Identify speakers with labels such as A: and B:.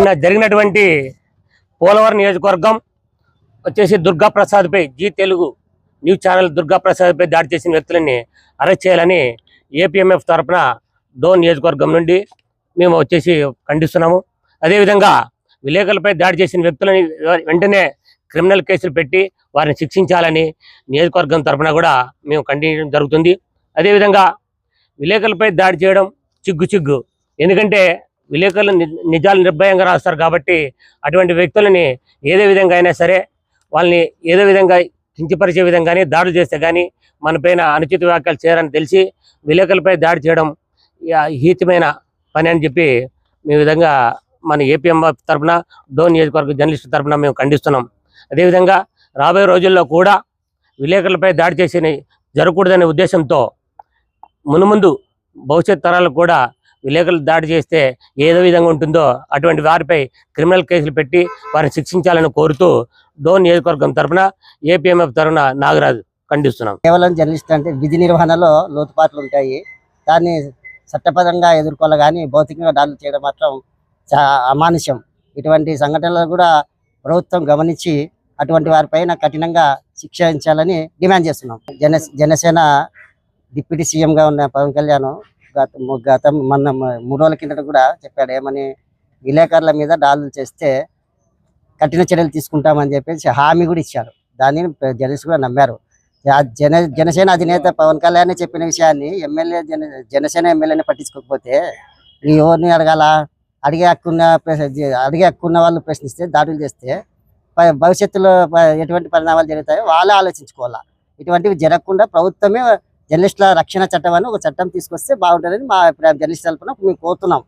A: నిన్న జరిగినటువంటి పోలవరం నియోజకవర్గం వచ్చేసి దుర్గా ప్రసాద్పై జీ తెలుగు న్యూస్ ఛానల్ దుర్గా ప్రసాద్పై దాడి చేసిన వ్యక్తులని అరెస్ట్ చేయాలని ఏపీఎంఎఫ్ తరఫున డోన్ నియోజకవర్గం నుండి మేము వచ్చేసి ఖండిస్తున్నాము. అదేవిధంగా విలేకరులపై దాడి చేసిన వ్యక్తులని వెంటనే క్రిమినల్ కేసులు పెట్టి వారిని శిక్షించాలని నియోజకవర్గం తరఫున కూడా మేము ఖండించడం జరుగుతుంది. అదేవిధంగా విలేకరులపై దాడి చేయడం చిగ్గు చిగ్గు. ఎందుకంటే విలేకరులు ని- నిజాలు నిర్భయంగా రాస్తారు కాబట్టి అటువంటి వ్యక్తులని ఏదే విధంగా అయినా సరే వాళ్ళని ఏదో విధంగా కించపరిచే విధంగానే దాడులు చేస్తే కానీ మన పైన అనుచిత వ్యాఖ్యలు చేయాలని తెలిసి విలేకరులపై దాడి చేయడం హీతమైన పని అని చెప్పి మీ విధంగా మన ఏపీఎం తరపున డోన్ నియోజకవర్గ జర్నలిస్ట్ తరపున మేము ఖండిస్తున్నాం. అదేవిధంగా రాబోయే రోజుల్లో కూడా విలేకరులపై దాడి చేసి జరగకూడదనే ఉద్దేశంతో మునుముందు భవిష్యత్ తరాలకు కూడా విలేకరులు దాడి చేస్తే ఏదో విధంగా ఉంటుందో అటువంటి వారిపై క్రిమినల్ కేసులు పెట్టి వారిని శిక్షించాలని కోరుతూ డోన్ నియోజకవర్గం తరపున ఏపీఎంఎఫ్ తరఫున నాగరాజు ఖండిస్తున్నాం.
B: కేవలం జర్నలిస్ట్ అంటే విధి నిర్వహణలో లోతుపాట్లు ఉంటాయి. దాన్ని చట్టపరంగా ఎదుర్కోవాలి కానీ భౌతికంగా దాడులు చేయడం మాత్రం చా అమానుష్యం. ఇటువంటి సంఘటనలు కూడా ప్రభుత్వం గమనించి అటువంటి వారిపైన కఠినంగా శిక్షించాలని డిమాండ్ చేస్తున్నాం. జన జనసేన డిప్యూటీ సీఎంగా ఉన్న పవన్ కళ్యాణ్ గత గత మొన్న మూడు రోజుల కిందట కూడా చెప్పాడు ఏమని విలేకరుల మీద దాడులు చేస్తే కఠిన చర్యలు తీసుకుంటామని చెప్పేసి హామీ కూడా ఇచ్చారు. దాన్ని జనసేన కూడా నమ్మారు. జన జనసేన అధినేత పవన్ కళ్యాణ్ చెప్పిన విషయాన్ని ఎమ్మెల్యే జన జనసేన ఎమ్మెల్యేని పట్టించుకోకపోతే నీ ఎవరిని అడగాల? అడిగే హక్కున్న ప్రశ్న- అడిగే హక్కున్న వాళ్ళు ప్రశ్నిస్తే దాడులు చేస్తే భవిష్యత్తులో ఎటువంటి పరిణామాలు జరుగుతాయో వాళ్ళే ఆలోచించుకోవాలా. ఇటువంటివి జరగకుండా ప్రభుత్వమే జర్నలిస్టుల రక్షణ చట్టం అని ఒక చట్టం తీసుకొస్తే బాగుంటుందని మా అభిప్రాయం. జర్నలిస్ట్ తరఫున మేము కోరుతున్నాం.